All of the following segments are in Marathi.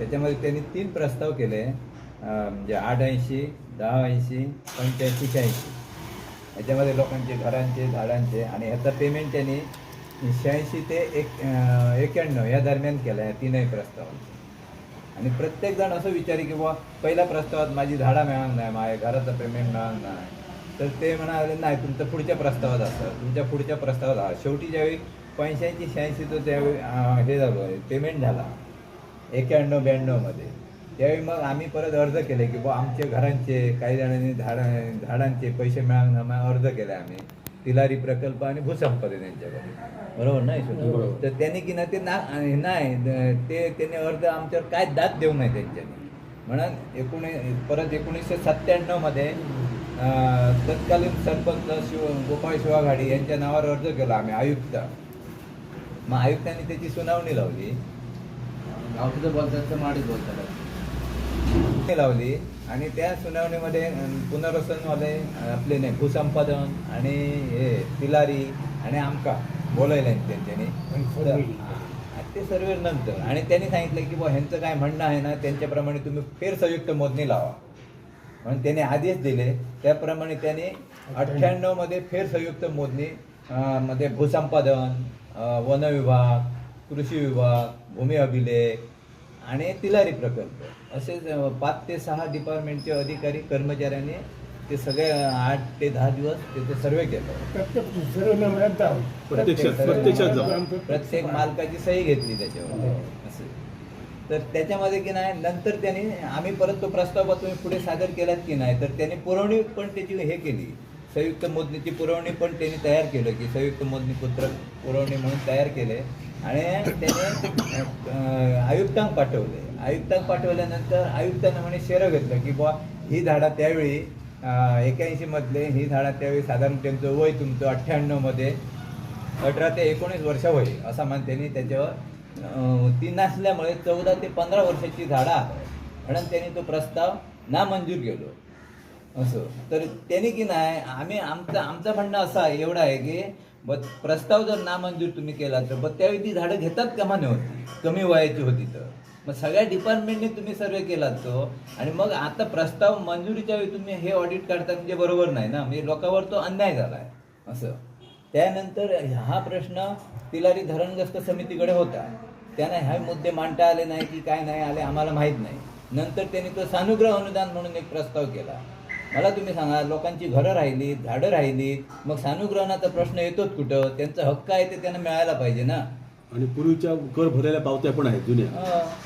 त्याच्यामध्ये त्यांनी तीन प्रस्ताव केले. म्हणजे आठ ऐंशी दहा ऐंशी पंच्याऐंशी शहाऐंशी. याच्यामध्ये लोकांचे घरांचे झाडांचे आणि ह्याचं पेमेंट त्यांनी शहाऐंशी ते एक एक्याण्णव या दरम्यान केलं आहे तीनही प्रस्तावांचं आणि प्रत्येक जण असं विचारी की बुवा पहिल्या प्रस्तावात माझी झाडा मिळणार नाही माझ्या घराचं पेमेंट मिळणार नाही. तर ते म्हणाले नाही तुमचं पुढच्या प्रस्तावात असतं. तुमच्या पुढच्या प्रस्तावात शेवटी ज्यावेळी पंच्याऐंशी शहाऐंशी तो त्यावेळी हे झालं पेमेंट झाला. एक्याण्णव ब्याण्णवमध्ये त्यावेळी मग आम्ही परत अर्ज केले की बुवा आमचे घरांचे काही जणांनी झाडा झाडांचे पैसे मिळावं अर्ज केले आम्ही. तिलारी प्रकल्प आणि भूसंपादन यांच्याकडे बरोबर नाही. तर त्यांनी की ना ते नाही ते त्यांनी अर्ज आमच्यावर काय दाद देऊ नये त्यांच्यानी. म्हणून एकोणी परत एकोणीसशे सत्त्याण्णवमध्ये तत्कालीन सरपंच शिव गोपाळ शिवाघाडी यांच्या नावावर अर्ज केला आम्ही आयुक्त. मग आयुक्तांनी त्याची सुनावणी लावली. गावठीचं बोलतात तर माडीच बोलतात. लावली आणि त्या सुनावणीमध्ये पुनर्वसनवाले आपले नाही भूसंपादन आणि हे तिलारी आणि आमका बोलायला त्यांच्यानी ते सर्व नंतर. आणि त्यांनी सांगितलं की बुवा ह्यांचं काय म्हणणं आहे ना त्यांच्याप्रमाणे तुम्ही फेर संयुक्त मोजणी लावा. म्हणून त्यांनी आदेश दिले. त्याप्रमाणे त्यांनी अठ्ठ्याण्णवमध्ये फेर संयुक्त मोजणी मध्ये भूसंपादन अं, वन विभाग कृषी विभाग भूमी अभिलेख आणि तिलारी प्रकल्प. असे पाच ते सहा डिपार्टमेंटचे अधिकारी कर्मचाऱ्यांनी ते सगळे आठ ते दहा दिवस तिथे सर्वे केलं. प्रत्येक मालकाची सही घेतली त्याच्यावर असं. तर त्याच्यामध्ये की नाही नंतर त्यांनी आम्ही परत तो प्रस्ताव तुम्ही पुढे सादर केलात की नाही तर त्यांनी पुरवणी पण त्याची हे केली. संयुक्त मोजणीची पुरवणी पण त्यांनी तयार केलं की संयुक्त मोजणी पुत्र पुरवणी म्हणून तयार केले. आणि त्याने आयुक्तांक पाठवले. आयुक्तांक पाठवल्यानंतर आयुक्तांना म्हणे शेरं घेतलं की बुवा ही झाडा त्यावेळी एक्याऐंशी मधले ही झाडा त्यावेळी साधारण त्यांचं वय तुमचं अठ्ठ्याण्णवमध्ये अठरा ते एकोणीस वर्ष होईल असा मान त्यांनी त्याच्यावर ती नसल्यामुळे चौदा ते पंधरा वर्षाची झाडं आहेत. म्हणून त्यांनी तो प्रस्ताव नामंजूर केलो. असं. तर त्यांनी की नाही आम्ही आमचं आमचं म्हणणं असं आहे एवढं आहे की मग प्रस्ताव जर नामंजूर तुम्ही केला तर मग त्यावेळी ती झाडं घेतात का माने होती कमी वयाची होती तर. मग सगळ्या डिपार्टमेंटने तुम्ही सर्वे केलात तो. आणि मग आता प्रस्ताव मंजुरीच्या वेळी तुम्ही हे ऑडिट काढता म्हणजे बरोबर नाही ना? म्हणजे लोकांवर तो अन्याय झाला आहे असं. त्यानंतर हा प्रश्न तिलारी धरणग्रस्त समितीकडे होता. त्यांना ह्या मुद्दे मांडता आले नाही की काय नाही आले आम्हाला माहीत नाही. नंतर त्यांनी तो सानुग्रह अनुदान म्हणून एक प्रस्ताव केला. मला तुम्ही सांगा लोकांची घरं राहिली झाडं राहिली मग सानुग्रहणाचा प्रश्न येतोच कुठं? त्यांचा हक्क आहे ते त्यांना मिळायला पाहिजे ना. आणि पूर्वीच्या कर भरलेल्या पावत्या पण आहेत जुन्या.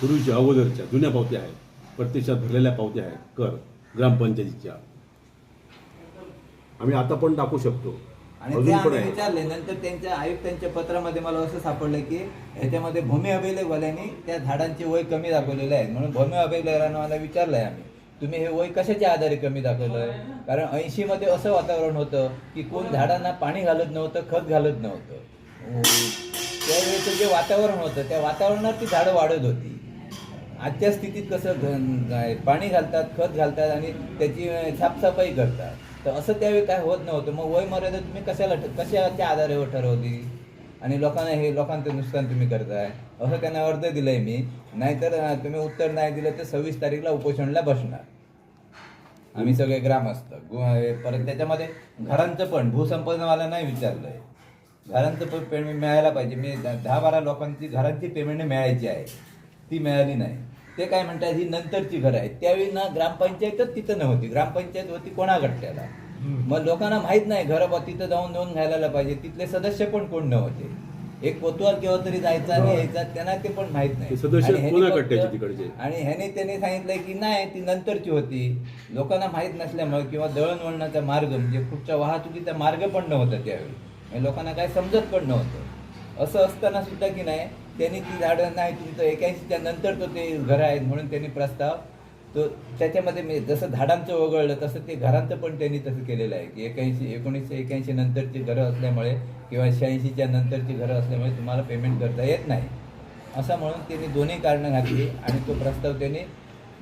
पूर्वीच्या अगोदरच्या जुन्या पावत्या आहेत. प्रत्यक्षात भरलेल्या पावत्या आहेत. कर ग्रामपंचायतीच्या. आम्ही आता पण टाकू शकतो. आणि ते आम्ही विचारले नंतर त्यांच्या आयुक्तांच्या पत्रामध्ये मला असं सापडलं की ह्याच्यामध्ये भूमी अभिलेखवाल्यांनी त्या झाडांचे वय कमी दाखवलेले आहेत म्हणून भूमी अभिलेखांना मला विचारलंय आम्ही. तुम्ही हे वय कशाच्या आधारे कमी दाखवलंय? कारण ऐंशी मध्ये असं वातावरण होतं की कोण झाडांना पाणी घालत नव्हतं खत घालत नव्हतं. त्यावेळेचं जे वातावरण होतं त्या वातावरणात ती झाडं वाढत होती. आजच्या स्थितीत कसं पाणी घालतात खत घालतात आणि त्याची साफसफाई करतात. तर असं त्यावेळी काय होत नव्हतं. मग वय मर्यादा तुम्ही कशाला कशाच्या आधारावर ठरवली? आणि लोकांना हे लोकांचं नुकसान तुम्ही करताय? असं त्यांना अर्ज दिलंय मी. नाहीतर तुम्ही उत्तर नाही दिलं तर सव्वीस तारीखला उपोषणला बसणार. आम्ही सगळे ग्रामस्थ परत त्याच्यामध्ये घरांचं पण भूसंपन्नवाला नाही विचारलंय. घरांचं पण पेमेंट मिळायला पाहिजे. मी दहा बारा लोकांची घरांची पेमेंट मिळायची आहे. ती मिळाली नाही. ते काय म्हणतात ही नंतरची घरं आहेत. त्यावेळी ना ग्रामपंचायतच तिथं नव्हती. ग्रामपंचायत होती कोणागट्ट्याला मग लोकांना माहीत नाही घरं तिथं जाऊन नोंद घालायला पाहिजे. तिथले सदस्य पण कोण नव्हते? एक कोतवाल केव्हा तरी जायचा आणि यायचा त्यांना ते पण माहीत नाही. आणि ह्यानी त्यांनी सांगितलंय की नाही ती नंतरची होती. लोकांना माहीत नसल्यामुळे किंवा दळणवळणाचा मार्ग म्हणजे पुढच्या वाहतुकीचा मार्ग पण नव्हता त्यावेळी. लोकांना काय समजत पण नव्हतं. असं असताना सुद्धा की नाही त्यांनी ती झाडं नाही तुमचं एक्याऐंशीच्या नंतर तो ते घरं आहेत म्हणून त्यांनी प्रस्ताव तो त्याच्यामध्ये मी जसं झाडांचं वगळलं तसं ते घरांचं पण त्यांनी तसं केलेलं आहे की एक्याऐंशी एकोणीसशे एक्याऐंशी नंतरची घरं असल्यामुळे किंवा शहाऐंशीच्या नंतरची घरं असल्यामुळे तुम्हाला पेमेंट करता येत नाही. असं म्हणून त्यांनी दोन्ही कारणं घातली आणि तो प्रस्ताव त्यांनी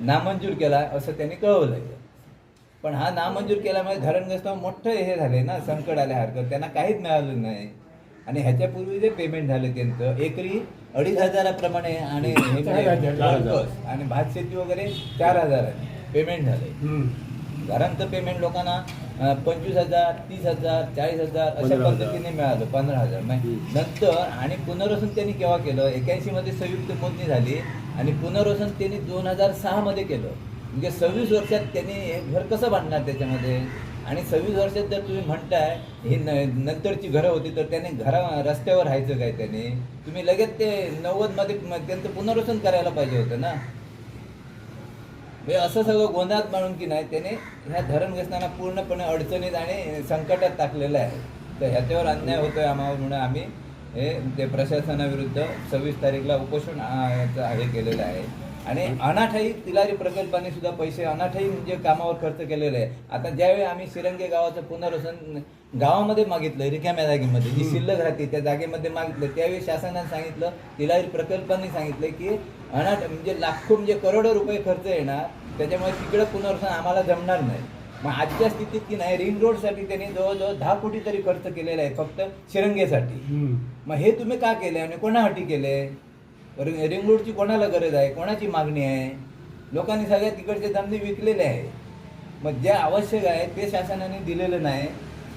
नामंजूर केला असं त्यांनी कळवलं पण हा नामंजूर केल्यामुळे धरणग्रस्त मोठं हे झाले ना संकट आल्या हरकत त्यांना काहीच मिळालं नाही. आणि ह्याच्यापूर्वी जे पेमेंट झालं त्यांचं एकरी अडीच हजाराप्रमाणे आणि हे चार हजार. चार हजार. बस. आणि भात शेती वगैरे चार हजार पेमेंट झाले हम्म. घरांचं पेमेंट लोकांना अं, पंचवीस हजार तीस हजार चाळीस हजार अशा पंधरा हजार. पद्धतीने मिळालं पंधरा हजार नाही हम्म. नंतर आणि पुनर्वसन त्यांनी केव्हा केलं एक्याऐंशी मध्ये संयुक्त मोजणी झाली आणि पुनर्वसन त्यांनी दोन हजार सहा मध्ये केलं म्हणजे सव्वीस वर्षात त्यांनी हे घर कसं बांधणार त्याच्यामध्ये आणि सव्वीस वर्षात जर तुम्ही म्हणताय ही न- नंतरची घरं होती तर त्याने घरा रस्त्यावर राहायचं काय त्याने? तुम्ही लगेच ते नव्वदमध्ये त्यांचं पुनर्वसन करायला पाहिजे होतं ना? हे असं सगळं गोंधळात म्हणून की नाही त्याने ह्या धरण घेताना पूर्णपणे अडचणीत आणि संकटात टाकलेलं आहे. तर ह्याच्यावर अन्याय होतोय आम्हाला म्हणून आम्ही हे ते प्रशासनाविरुद्ध सव्वीस तारीखला उपोषण हे केलेलं आहे. आणि अनाठाई तिलारी प्रकल्पाने सुद्धा पैसे अनाठाई म्हणजे कामावर खर्च केलेले आहे. आता ज्यावेळी आम्ही शिरंगे गावाचं पुनर्वसन गावामध्ये मागितलं रिकाम्या जागेमध्ये जी शिल्लक राहते त्या जागेमध्ये मागितलं त्यावेळी शासनाने सांगितलं तिलारी प्रकल्पाने सांगितलं की अनाथ म्हणजे लाखो म्हणजे करोडो रुपये खर्च येणार त्याच्यामुळे तिकडं पुनर्वसन आम्हाला जमणार नाही. मग आजच्या स्थितीत की नाही रिंग रोडसाठी त्यांनी जवळजवळ दहा कोटी तरी खर्च केलेला आहे फक्त शिरंगेसाठी. मग हे तुम्ही का केले आणि कोणासाठी केले? रिंग रोडची कोणाला गरज आहे? कोणाची मागणी आहे? लोकांनी सगळ्या तिकडचे धंदे विकलेले आहे मग जे आवश्यक आहे ते शासनाने दिलेलं नाही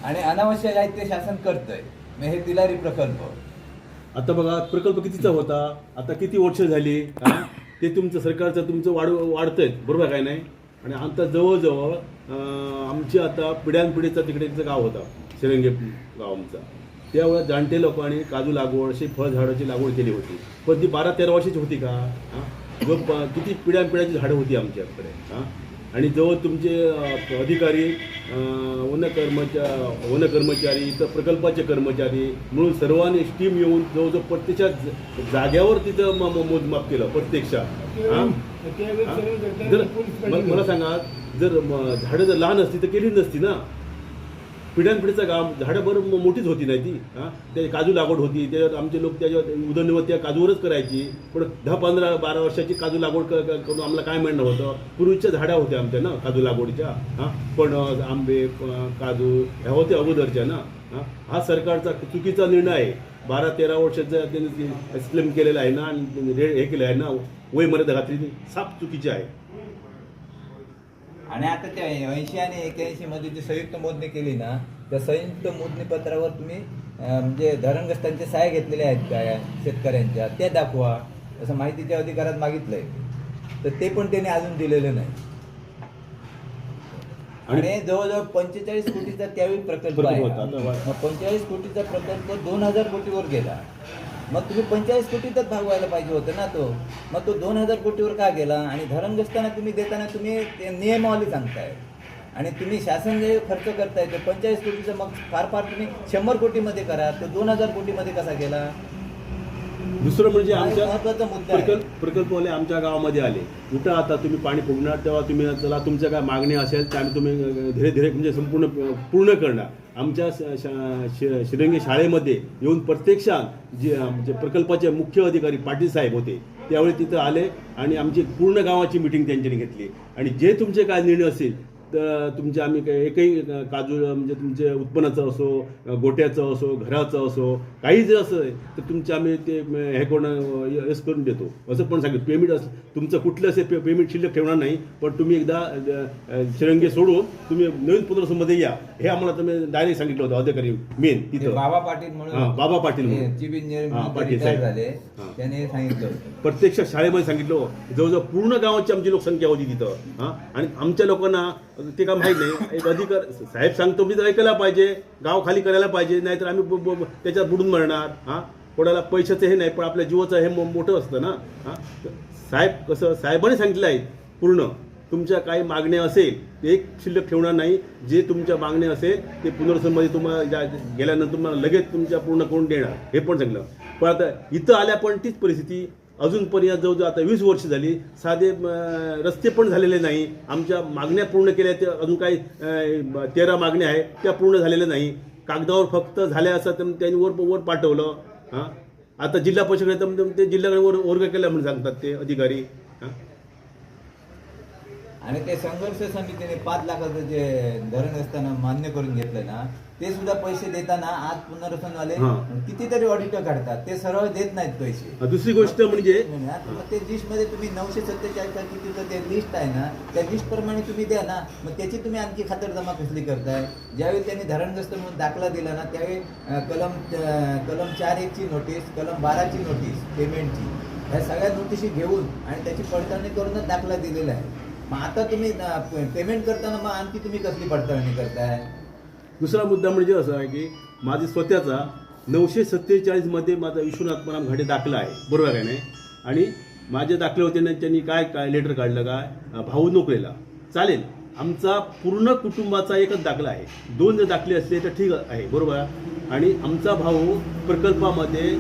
आणि अनावश्यक आहे ते शासन करतंय. मग हे तिलारी प्रकल्प. आता बघा प्रकल्प कितीचा होता? आता किती वर्ष झाली? ते तुमचं सरकारचं तुमचं वाढ वाढतंय. बरोबर काय नाही? आणि आता जवळजवळ आमची आता पिढ्यानपिढीचा तिकडे गाव होता. शिरंगे गाव आमचा. त्यावेळेस जाणते लोकांनी काजू लागवड अशी फळझाडाची लागवड केली होती. पण ती बारा तेरा वर्षाची होती का? हा? किती पिढ्या पिढ्याची झाडं होती आमच्याकडे हा? आणि जवळ तुमचे अधिकारी वन कर्मचा वन कर्मचारी इतर प्रकल्पाचे कर्मचारी म्हणून सर्वांनी स्टीम येऊन जवळजवळ प्रत्यक्षात जाग्यावर तिथं मोजमाप केलं प्रत्यक्षात जर मला सांगा जर झाडं जर लहान असती तर केली नसती ना? पिढ्यानपिढीचं गाव झाडं बरं मोठीच होती नाही ती हां? ते काजू लागवड होती त्याच्यात आमचे लोक त्याच्यावर उदरनिर्वाह त्या काजूवरच करायची. पण दहा पंधरा बारा वर्षाची काजू लागवड क- करून आम्हाला काय मिळणं होतं? पूर्वीच्या झाडं होत्या आमच्या ना काजू लागवडीच्या हां? फणस आंबे काजू ह्या होत्या अगोदरच्या ना हां? हा सरकारचा चुकीचा निर्णय आहे. बारा तेरा वर्षाचा त्यांनी स्लेम केलेला आहे ना आणि हे केलं आहे ना वय मर्यादा घातली साप साफ चुकीची आहे. आणि आता त्या ऐंशी आणि एक्याऐंशी मध्ये जी संयुक्त मोजणी केली ना त्या संयुक्त मोजणी पत्रावर तुम्ही म्हणजे धरणग्रस्तांचे सहाय्य घेतलेले आहेत का या शेतकऱ्यांच्या? त्या दाखवा. असं माहितीच्या अधिकारात मागितलंय. तर ते पण त्यांनी अजून दिलेलं नाही. आणि- जवळजवळ पंचेचाळीस कोटीचा त्यावेळी प्रकल्प होता. पंचेचाळीस कोटीचा प्रकल्प दोन हजार कोटीवर गेला. मग तुम्ही पंचेचाळीस कोटीतच भागवायला पाहिजे होतं ना तो. मग तो दोन हजार कोटीवर का गेला? आणि धरणग्रस्तांना तुम्ही देताना तुम्ही ते नियमावली सांगताय. आणि तुम्ही शासन जे खर्च करताय ते पंचेचाळीस कोटीचं मग फार फार तुम्ही शंभर कोटीमध्ये करा. तो दोन हजार कोटीमध्ये कसा गेला? दुसरं म्हणजे आमच्या. प्रकल्प प्रकल्पवाले आमच्या गावामध्ये आले. कुठं आता तुम्ही पाणी फुगणार तेव्हा तुम्ही चला तुमच्या काय मागणी असेल त्या आम्ही तुम्ही धीरे धीरे म्हणजे संपूर्ण पूर्ण करणार. आमच्या श- शा- शि- शिरंगी शाळेमध्ये येऊन प्रत्यक्षात जे आमचे प्रकल्पाचे मुख्य अधिकारी पाटील साहेब होते त्यावेळी तिथं आले आणि आमची पूर्ण गावाची मिटिंग त्यांच्यानी घेतली. आणि जे तुमचे काय निर्णय असेल तर तुमचे आम्ही काही एकही काजू म्हणजे तुमचे उत्पन्नाचं असो गोट्याचं असो घराचं असो काही जर असं तर तुमचे आम्ही ते हे करून यस करून देतो. असं पण सांगितलं पेमेंट असं तुमचं कुठलं असेल पे पेमेंट शिल्लक ठेवणार नाही पण तुम्ही एकदा शिरंगे सोडून तुम्ही नवीन पुनर्वसनमध्ये या. हे आम्हाला तुम्ही डायरेक्ट सांगितलं होतं अधिकारी मेन तिथं. बाबा पाटील म्हणून बाबा पाटील पाटील. झाले. त्याने सांगितलं प्रत्यक्ष शाळेमध्ये सांगितलं. जवळजवळ पूर्ण गावाची आमची लोकसंख्या होती तिथं. हां? आणि आमच्या लोकांना ते काय माहीत नाही. एक अधिकार साहेब सांगतो मी तर ऐकायला पाहिजे. गाव खाली करायला पाहिजे. नाहीतर आम्ही त्याच्यात बुडून मरणार. हां? कोणाला पैशाचं हे नाही पण आपल्या जीवाचं हे मोठं असतं ना. हां? साहेब कसं साहेबांनी सांगितलं आहे पूर्ण. तुमच्या काही मागण्या असेल एक शिल्लक ठेवणार नाही. जे तुमच्या मागण्या असेल ते पुनर्वसनमध्ये तुम्हाला ज्या- गेल्यानंतर तुम्हाला लगेच तुमच्या पूर्ण करून देणार. हे पण सांगितलं. पण आता इथं आल्या पण तीच परिस्थिती. अजूनपर्यंत जवळजवळ आता वीस वर्ष झाली साधे रस्ते पण झालेले नाही. आमच्या मागण्या पूर्ण केल्या त्या अजून काही तेरा मागण्या आहे त्या पूर्ण झालेल्या नाही. कागदावर फक्त झाल्या असं तर त्यांनी वर वर पाठवलं हां. आता जिल्हा परिषद तर ते जिल्ह्याकडे वर वर्ग केला म्हणून सांगतात ते अधिकारी हां. आणि ते संघर्ष समितीने पाच लाखाचं जे धरण असताना मान्य करून घेतलं ना ते सुद्धा पैसे देताना आज पुनर्वसनवाले हा. कितीतरी ऑडिटर काढतात. ते सरळ देत नाहीत पैसे. दुसरी गोष्ट म्हणजे मग ते लिस्टमध्ये तुम्ही नऊशे सत्तेचाळीस कितीचं ते लिस्ट आहे ना त्या लिस्ट प्रमाणे तुम्ही द्या ना मग त्याची तुम्ही आणखी खातरजमा कसली करताय? ज्यावेळी त्यांनी धरणग्रस्त म्हणून दाखला दिला ना त्यावेळी अं, कलम अं, कलम चार एकची नोटीस कलम बाराची नोटीस पेमेंटची ह्या सगळ्या नोटिशी घेऊन आणि त्याची पडताळणी करूनच दाखला दिलेला आहे. मग आता तुम्ही पेमेंट करताना मग आणखी तुम्ही कसली पडताळणी करताय? दुसरा मुद्दा म्हणजे असं आहे की माझी स्वतःचा नऊशे सत्तेचाळीसमध्ये माझा विश्वनाथ पराम घाटे दाखला आहे. बरोबर आहे नाही आणि माझे दाखले होते ना त्यांनी काय काय लेटर काढलं काय भाऊ नोकरीला. चालेल. आमचा पूर्ण कुटुंबाचा एकच दाखला आहे. दोन जर दाखले असले तर ठीक आहे बरोबर? आणि आमचा भाऊ प्रकल्पामध्ये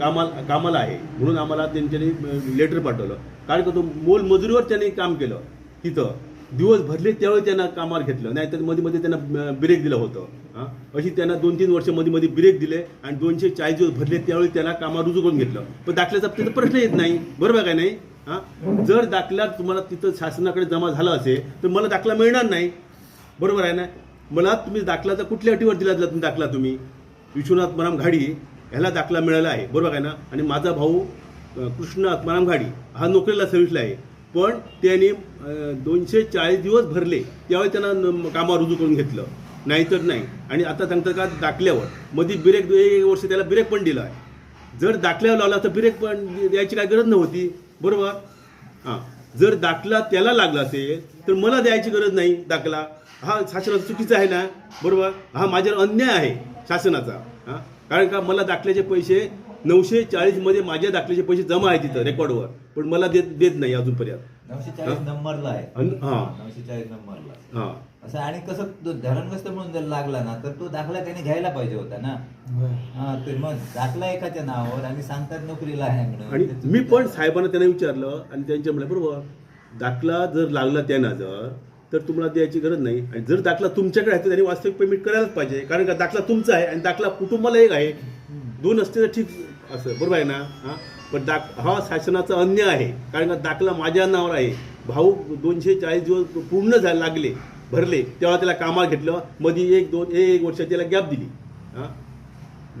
कामाला कामाला आहे. म्हणून आम्हाला त्यांच्यानी लेटर पाठवलं. कारण का तो मोलमजुरीवर त्यांनी काम केलं. तिथं. दिवस भरले त्यावेळी त्यांना कामावर घेतलं. नाहीतरमध्ये मध्ये त्यांना ब्रेक दिलं होतं. हां? अशी त्यांना दोन तीन वर्षमध्ये मध्ये ब्रेक दिले आणि दोनशे चाळीस दिवस भरले त्यावेळी त्यांना कामावर रुजू करून घेतलं. पण दाखल्याचा तिथं प्रश्न येत नाही. बरोबर काय नाही? हां? जर दाखला तुम्हाला तिथं शासनाकडे जमा झाला असेल तर मला दाखला मिळणार नाही. बरोबर आहे ना? मला तुम्ही दाखलाचा कुठल्या अटीवर दिला दिला तुम्ही दाखला तुम्ही? विश्वनाथ मराम घाडी. ह्याला दाखला मिळाला आहे. बरोबर आहे ना? आणि माझा भाऊ कृष्ण आत्माराम घाडी हा नोकरीला सर्व्हिसला आहे. पण त्यांनी दोनशे चाळीस दिवस भरले. त्यावेळी त्यांना कामावर रुजू करून घेतलं. नाहीतर नाही. आणि आता सांगतात का दाखल्यावर. मध्ये ब्रेक एक वर्ष त्याला ब्रेक पण दिला आहे. जर दाखल्यावर लावला तर ब्रेक पण द्यायची काय गरज नव्हती. बरोबर? हां. जर दाखला त्याला लागला असेल तर मला द्यायची गरज नाही दाखला. हा शासनाचा चुकीचा आहे ना? बरोबर? हा माझ्यावर अन्याय आहे शासनाचा. हां? कारण का मला दाखल्याचे पैसे नऊशे चाळीसमध्ये माझ्या दाखल्याचे पैसे जमा आहे तिथं रेकॉर्डवर पण मला देत देत नाही अजूनपर्यंत. नऊशे चाळीस नंबरला आहे. हा. नऊशे चाळीस नंबरला. हां. असं आणि कसं तो धरणग्रस्त म्हणून जर लागला ना तर तो दाखला त्याने घ्यायला पाहिजे होता ना. हा ते मग दाखला एकाच्या नावावर आणि सांगतात नोकरीला आहे म्हणून. आणि मी पण. साहेबांना त्यांना विचारलं आणि त्यांच्या म्हणलं बरोबर दाखला जर लागला त्यांना जर तर तुम्हाला द्यायची गरज नाही. आणि जर दाखला तुमच्याकडे आहे तर त्यांनी वास्तविक पेमेंट करायलाच पाहिजे. कारण का दाखला तुमचा आहे आणि दाखला कुटुंबाला एक आहे. दोन असते तर ठीक असं. बरोबर आहे ना? हां? पण दाख हा शासनाचा अन्याय आहे. कारण का दाखला माझ्या नावावर आहे. भाऊ दोनशे चाळीस दिवस पूर्ण झाले लागले भरले. तेव्हा त्याला कामाला घेतलं. मध्ये एक दोन एक वर्ष त्याला गॅप दिली. हां?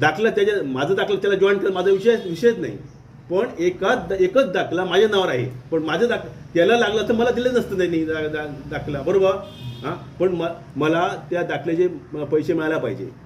दाखला त्याच्या माझा दाखला त्याला जॉईन कर माझा विषय विषयच नाही. पण एकाच एकच दाखला माझ्या नावावर आहे. पण माझं दाख त्याला लागला तर मला दिलं नसतं त्यांनी दा- दा- दाखला. बरोबर? हां? पण म मला त्या दाखल्याचे पैसे मिळायला पाहिजे.